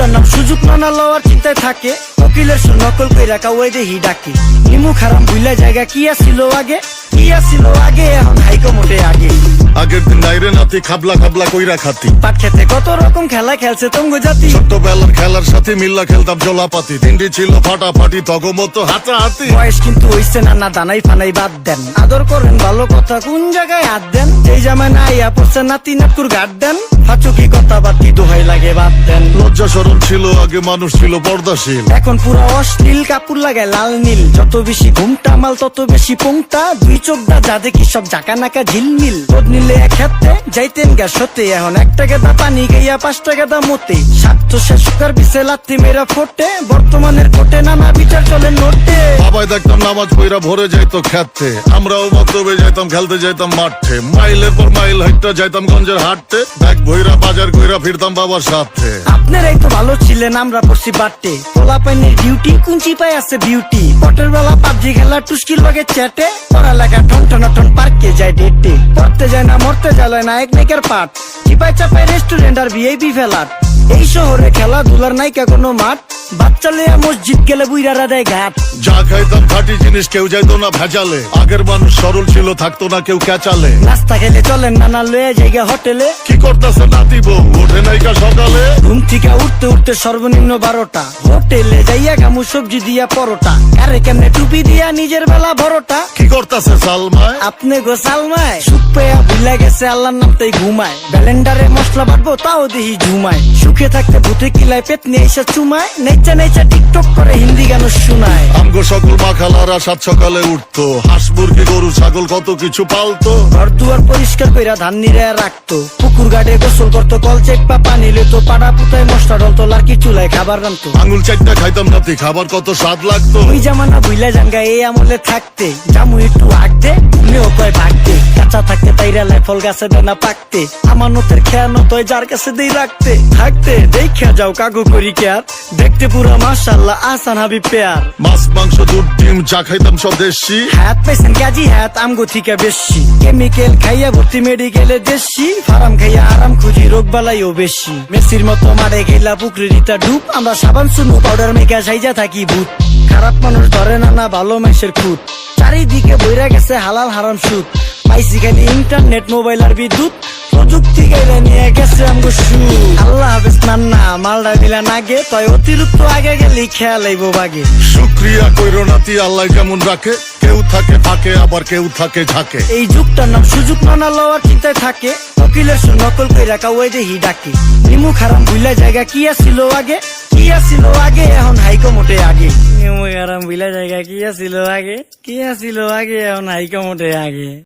যুগটার নাম সুযোগ নানা লওয়ার চিন্তায় থাকে। কোকিলের সু নকল কই রাখা ওই দেহি ডাকে। নিমু খারাম ভুলা জায়গা কি আসিল আগে? কি আসিল আগে? এখন হাইকো মোটে আগে। আগের দিন নাইরে নাতি খাবলা খাবলা কইরা খাতি। পাট খেতে কত রকম খেলা খেলছে তঙ্গ জাতি। ছোট্টবেলার খেলার সাথে মিল্লা খেলতাম জলাপাতি। তিনটি ছিল ফাটাফাটি তগমতো হাতাহাতি। বয়স কিন্তু হইছে না না দানাই ফানাই বাদ দেন। আদর করেন ভালো কথা কোন জায়গায় হাত দেন? যেই জামায় না আইয়া পড়ছে নাতি নাটকুর গাট দেন। ফাচুকি কথা বাতি দোহাই লাগে বাদ দেন। লজ্জা সরল ছিল আগে মানুষ ছিল পর্দাশীল। এখন পুরো অশ্লীল কাপড় লাগায় লাল নীল। যত বেশি ঘুমটা মাল তত বেশি পোংটা। দুই চোখ দা যা দেখি সব জাকা নাকা ঝিলমিল। নিলে এক হাতে যাইতেন গা সতে। এখন এক টাকা দা পানি গাইয়া পাঁচ টাকা দা মতে স্বার্থ শেষ সুকার বিছে লাত্তি মেরা ফোটে। বর্তমানের কোটে নানা বিচার চলে নোটে। বাবাই দেখতাম নামাজ পইরা ভরে যাইতো খেতে। আমরাও মতবে যাইতাম খেলতে যাইতাম মাঠে। মাইলের পর মাইল হাইটটা যাইতাম গঞ্জের হাটতে ব্যাগ ভইরা বাজার কইরা ফিরতাম বাবার সাথে। তো ভালো ছিলেন আমরা পড়ছি বাটে পোলা পাইনের ডিউটি কুঞ্চি আছে বিউটি পটের বেলা পাবজি খেলা টুস্কির লগে চ্যাটে। পড়ালেখা টন টন টন পার্কে যায় ডেটে। পড়তে যায় না মরতে যায় নায়ক নায়িকার পাঠ। চিপাই চাপাই রেস্টুরেন্ট আর ভিআইপি ফেলার। এই শহরে খেলাধুলার নাইকা কোনো মাঠ? বাচ্চা লেয়া মসজিদ গেলে বুইরারা দেয় ঘাট। যা খাইতাম খাঁটি জিনিস কেউ যাইতো না ভেজালে। আগের মানুষ সরল ছিল থাকতো না কেউ ক্যাচালে। নাস্তা খেলে চলেন নানা লয়ে জায়গা হোটেলে। কি করতেছে নাতি বউ? ওঠে নাইকা থেকে উঠতে উঠতে সর্বনিম্ন বারোটা। হোটেলে যাইয়া গামু সবজি দিয়া পরোটা। আরে কেমনে টুপি দিয়া নিজের বেলা বড়টা কি করতেছে সালমায় আপনি গোসালমায় সুখ পেয়া ভুলে গেছে আল্লাহর নাম তাই ঘুমায়। ব্যালেন্ডারে মশলা বাটবো তাও দেখি ঝুমায়। সুখে থাকতে ভূতে কিলায় পেট নিয়ে এসে চুমায়। নেচা নেচা টিকটক করে হিন্দি গান শোনায়। আমগো সকল মাখালারা সাত সকালে উঠতো। হাঁস মুরগি গরু ছাগল কত কিছু পালতো। ঘর দুয়ার পরিষ্কার কইরা ধান নিরে রাখতো। পুকুর গাড়ে গোসল করতো কল চেক লইতো পাড়া পুতায় মশলা ডলতো লার্কি চুলায় খাবার রান্তো। আঙুল চারটা খাইতাম নাতি খাবার কত স্বাদ লাগতো। ওই জামানা বুইলা জাঙ্গা এই আমলে থাকতে জামু একটু আগতে কয় ভাগতে কাঁচা থাকতে ফল গাছে দেনা পাকতে। আমানতের খেয়ানো তয় যার কাছে দেই রাখতে। থাকতে দেখা যাও কাগু করি কেয়ার দেখতে পুরা মাশাল্লাহ আসান হাবি পেয়ার মাছ মাংস দুধ ডিম চা খাইতাম সব দেশি। হাত পেছেন কাজী হাত আমগো থিকা বেশি। কেমিক্যাল খাইয়া ভর্তি মেডিকেলে দেশি। ফার্ম খাইয়া আরাম খুঁজি রোগ বালাইও বেশি। মেসির মতো মারে গেলা পুকুরে রিতা ডুব। আমরা সাবান শুনু পাউডার মেকা সাইজা থাকি ভূত। খারাপ মানুষ ধরে না না ভালো মেসের খুঁত। চারিদিকে বইরা গেছে হালাল হারাম সুদ। পাইছি খালি ইন্টারনেট মোবাইল আর বিদ্যুৎ। প্রযুক্তি গেলে নিয়ে গেছে আমগো সু আল্লাহ হাফেজ নান্না মালডা মিলা নাগে তয় অতিরিক্ত আগে গেলে খেয়াল আইবো বাগে। শুক্রিয়া কইরো নাতি আল্লাহ কেমন রাখে? কেউ থাকে ফাঁকে আবার কেউ থাকে ঝাঁকে। এই যুগটার নাম সুযোগ নানা লওয়ার চিন্তায় থাকে। কোকিলের সু নকল কই রাখা ওই দেহি ডাকে। নিমু খারাম ভুলা জায়গা কি আসিল আগে? কি আসিল আগে? এখন হাইকো মোটে আগে। নিমু বিলা জায়গা কি আছিল আগে? কি আছিল আগে? এখন হাইকো মোটে আগে।